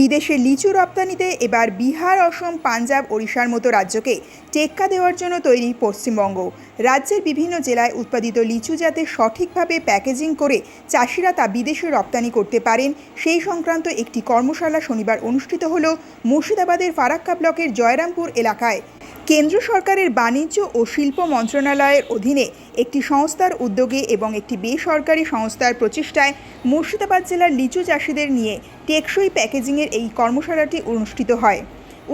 বিদেশে লিচু রপ্তানিতে এবার বিহার, অসম, পাঞ্জাব, ওড়িশার মতো রাজ্যকে টেক্কা দেওয়ার জন্য তৈরি পশ্চিমবঙ্গ। রাজ্যের বিভিন্ন জেলায় উৎপাদিত লিচু যাতে সঠিকভাবে প্যাকেজিং করে চাষিরা তা বিদেশে রপ্তানি করতে পারেন, সেই সংক্রান্ত একটি কর্মশালা শনিবার অনুষ্ঠিত হল মুর্শিদাবাদের ফারাক্কা ব্লকের জয়রামপুর এলাকায়। কেন্দ্র সরকারের বাণিজ্য ও শিল্প মন্ত্রণালয়ের অধীনে একটি সংস্থার উদ্যোগে এবং একটি বেসরকারি সংস্থার প্রচেষ্টায় মুর্শিদাবাদ জেলার লিচু চাষিদের নিয়ে টেকসই প্যাকেজিংয়ের এই কর্মশালাটি অনুষ্ঠিত হয়।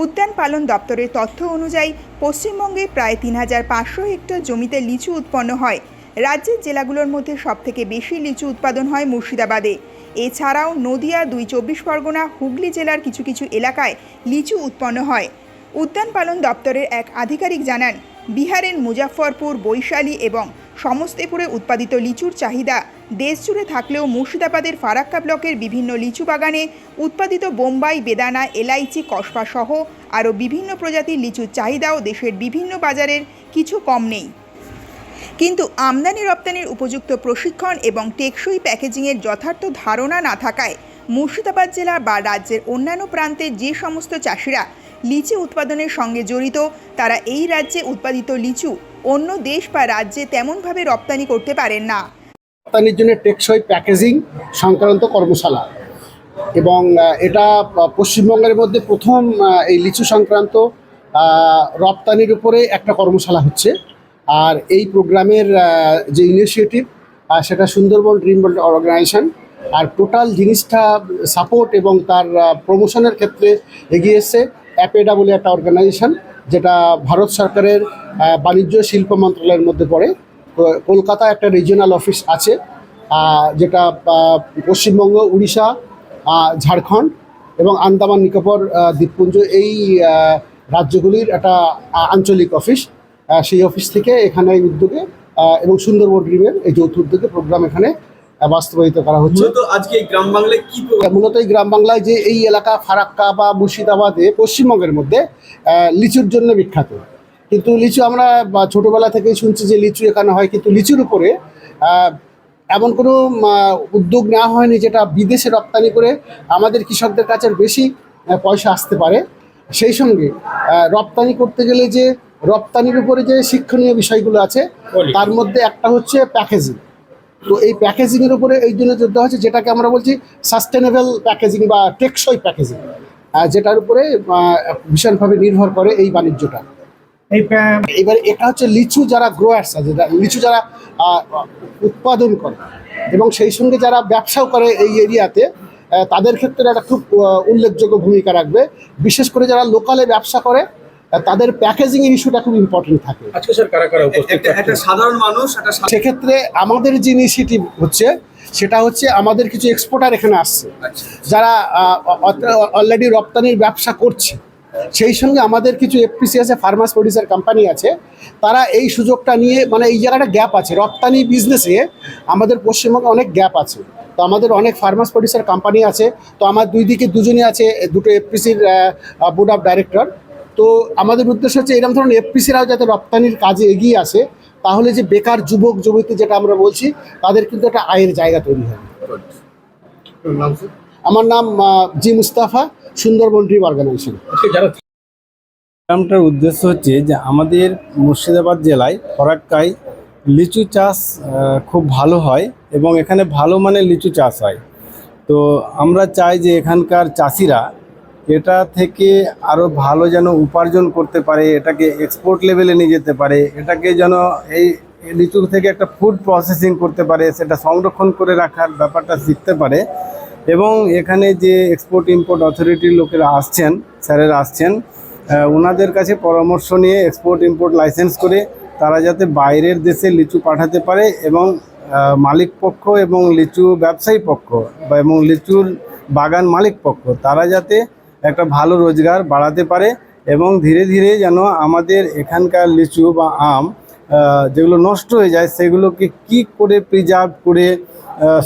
উদ্যান পালন দপ্তরের তথ্য অনুযায়ী, পশ্চিমবঙ্গে প্রায় তিন হাজার পাঁচশো হেক্টর জমিতে লিচু উৎপন্ন হয়। রাজ্যের জেলাগুলোর মধ্যে সবথেকে বেশি লিচু উৎপাদন হয় মুর্শিদাবাদে। এছাড়াও নদিয়া দুই চব্বিশ পরগনা, হুগলি জেলার কিছু কিছু এলাকায় লিচু উৎপন্ন হয়। উদ্যান পালন দপ্তরের এক আধিকারিক জানান, বিহারের মুজাফফরপুর, বৈশালী এবং সমস্তিপুরে উৎপাদিত লিচুর চাহিদা দেশজুড়ে থাকলেও মুর্শিদাবাদের ফারাক্কা ব্লকের বিভিন্ন লিচু বাগানে উৎপাদিত বোম্বাই, বেদানা, এলাইচি, কসবা সহ আরও বিভিন্ন প্রজাতির লিচুর চাহিদাও দেশের বিভিন্ন বাজারের কিছু কম নেই। কিন্তু আমদানি রপ্তানির উপযুক্ত প্রশিক্ষণ এবং টেকসই প্যাকেজিংয়ের যথার্থ ধারণা না থাকায় মুর্শিদাবাদ জেলা বা রাজ্যের অন্যান্য প্রান্তে যে সমস্ত চাষিরা লিচু উৎপাদনের সঙ্গে জড়িত, তারা এই রাজ্যে উৎপাদিত লিচু অন্য দেশ বা রাজ্যে তেমনভাবে রপ্তানি করতে পারেন না। রপ্তানির জন্য টেকসই প্যাকেজিং সংক্রান্ত কর্মশালা এবং এটা পশ্চিমবঙ্গের মধ্যে প্রথম এই লিচু সংক্রান্ত রপ্তানির উপরে একটা কর্মশালা হচ্ছে। আর এই প্রোগ্রামের যে ইনিশিয়েটিভ সেটা সুন্দরবন ড্রিম অর্গানাইজেশন আর টোটাল জিনিসটা সাপোর্ট এবং তার প্রমোশনের ক্ষেত্রে এগিয়ে এসছে অ্যাপেডা বলে একটা অর্গানাইজেশন যেটা ভারত সরকারের বাণিজ্য শিল্প মন্ত্রণালয়ের মধ্যে পড়ে। কলকাতা একটা রিজিওনাল অফিস আছে যেটা পশ্চিমবঙ্গ, উড়িষ্যা ঝাড়খণ্ড এবং আন্দামান, নিকোবর দ্বীপপুঞ্জ এই রাজ্যগুলির একটা আঞ্চলিক অফিস সেই অফিস থেকে এখানে উদ্যোগে এবং সুন্দরবন ড্রিমের এই যৌথ উদ্যোগে প্রোগ্রাম এখানে বাস্তবায়িত করা হচ্ছে। মূলত আজকে এই গ্রাম বাংলায় কি মূলত এই গ্রাম বাংলায় যে এই এলাকা ফারাক্কা বা মুর্শিদাবাদে পশ্চিমবঙ্গের মধ্যে লিচুর জন্য বিখ্যাত। কিন্তু লিচু আমরা ছোটবেলা থেকেই শুনছি যে লিচু এখানে হয় কিন্তু লিচুর উপরে এমন কোনো উদ্যোগ নেওয়া হয়নি যেটা বিদেশে রপ্তানি করে আমাদের কৃষকদের কাছে বেশি পয়সা আসতে পারে। সেই সঙ্গে রপ্তানি করতে গেলে যে রপ্তানির উপরে যে শিক্ষণীয় বিষয়গুলো আছে তার মধ্যে একটা হচ্ছে প্যাকেজিং। তো এই প্যাকেজিং এর উপরে এই জন্য যোদ্ধা হচ্ছে যেটাকে আমরা বলছি সাস্টেনেবল প্যাকেজিং বা টেকসই প্যাকেজিং যেটার উপরে ভীষণভাবে নির্ভর করে এই বাণিজ্যটা। এবার এটা হচ্ছে লিচু যারা গ্রোয়ার্স আছে লিচু যারা উৎপাদন করে এবং সেই সঙ্গে যারা ব্যবসাও করে এই এরিয়াতে তাদের ক্ষেত্রে একটা খুব উল্লেখযোগ্য ভূমিকা রাখবে। বিশেষ করে যারা লোকালে ব্যবসা করে তাদের প্যাকেজিং এর ইস্যুটা খুব ইম্পর্টেন্ট থাকে। আজকে স্যার কারা কারা উপস্থিত? একটা একটা সাধারণ মানুষ একটা সেক্ষেত্রে আমাদের যে ইনিশিয়েটিভ হচ্ছে সেটা হচ্ছে আমাদের কিছু এক্সপোর্টার এখানে আসছে। আচ্ছা। যারা অলরেডি রপ্তানির ব্যবসা করছে সেই সঙ্গে আমাদের কিছু এফপিসি আছে ফার্মাস প্রডিউসার কোম্পানি আছে। তারা এই সুযোগটা নিয়ে মানে এই জায়গাটা গ্যাপ আছে। রপ্তানি বিজনেসে আমাদের পশ্চিমবঙ্গে অনেক গ্যাপ আছে। তো আমাদের অনেক ফার্মাস প্রডিউসার কোম্পানি আছে। তো আমার দুই দিকে দুজনই আছে দুটো এফপিসির বোর্ড অফ ডাইরেক্টর তো আমাদের উদ্দেশ্য হচ্ছে এরকম ধরনের এফপিসিরাও যাতে রপ্তানির কাজে এগিয়ে আসে তাহলে যে বেকার যুবক যুবতী যেটা আমরা বলছি তাদের কিন্তু একটা আয়ের জায়গা তৈরি হয় আমার নাম G Mustafa Sundarban dream organisation. প্রোগ্রামটার উদ্দেশ্য হচ্ছে যে আমাদের মুর্শিদাবাদ জেলায় ফরাক্কায় লিচু চাষ খুব ভালো হয় এবং এখানে ভালো মানে লিচু চাষ হয়। তো আমরা চাই যে এখানকার চাষিরা এটা থেকে আরও ভালো যেন উপার্জন করতে পারে, এটাকে এক্সপোর্ট লেভেলে নিয়ে যেতে পারে, এটাকে যেন এই লিচু থেকে একটা ফুড প্রসেসিং করতে পারে, সেটা সংরক্ষণ করে রাখার ব্যাপারটা শিখতে পারে। এবং এখানে যে এক্সপোর্ট ইম্পোর্ট অথরিটির লোকেরা আসছেন, স্যারেরা আসছেন ওনাদের কাছে পরামর্শ নিয়ে এক্সপোর্ট ইম্পোর্ট লাইসেন্স করে তারা যাতে বাইরের দেশে লিচু পাঠাতে পারে এবং মালিক পক্ষ এবং লিচু ব্যবসায়ী পক্ষ বা এবং লিচুর বাগান মালিক পক্ষ, তারা যাতে একটা ভালো রোজগার বাড়াতে পারে এবং ধীরে ধীরে যেন আমাদের এখানকার লিচু বা আম যেগুলো নষ্ট হয়ে যায় সেগুলোকে কি করে প্রিজার্ভ করে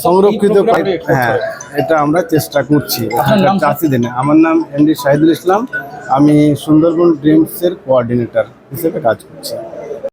সংরক্ষিত করে হ্যাঁ এটা আমরা চেষ্টা করছি। চাষিদের আমার নাম এমডি শাহিদুল ইসলাম। আমি সুন্দরবন ড্রিমসের কোঅর্ডিনেটর হিসেবে কাজ করছি।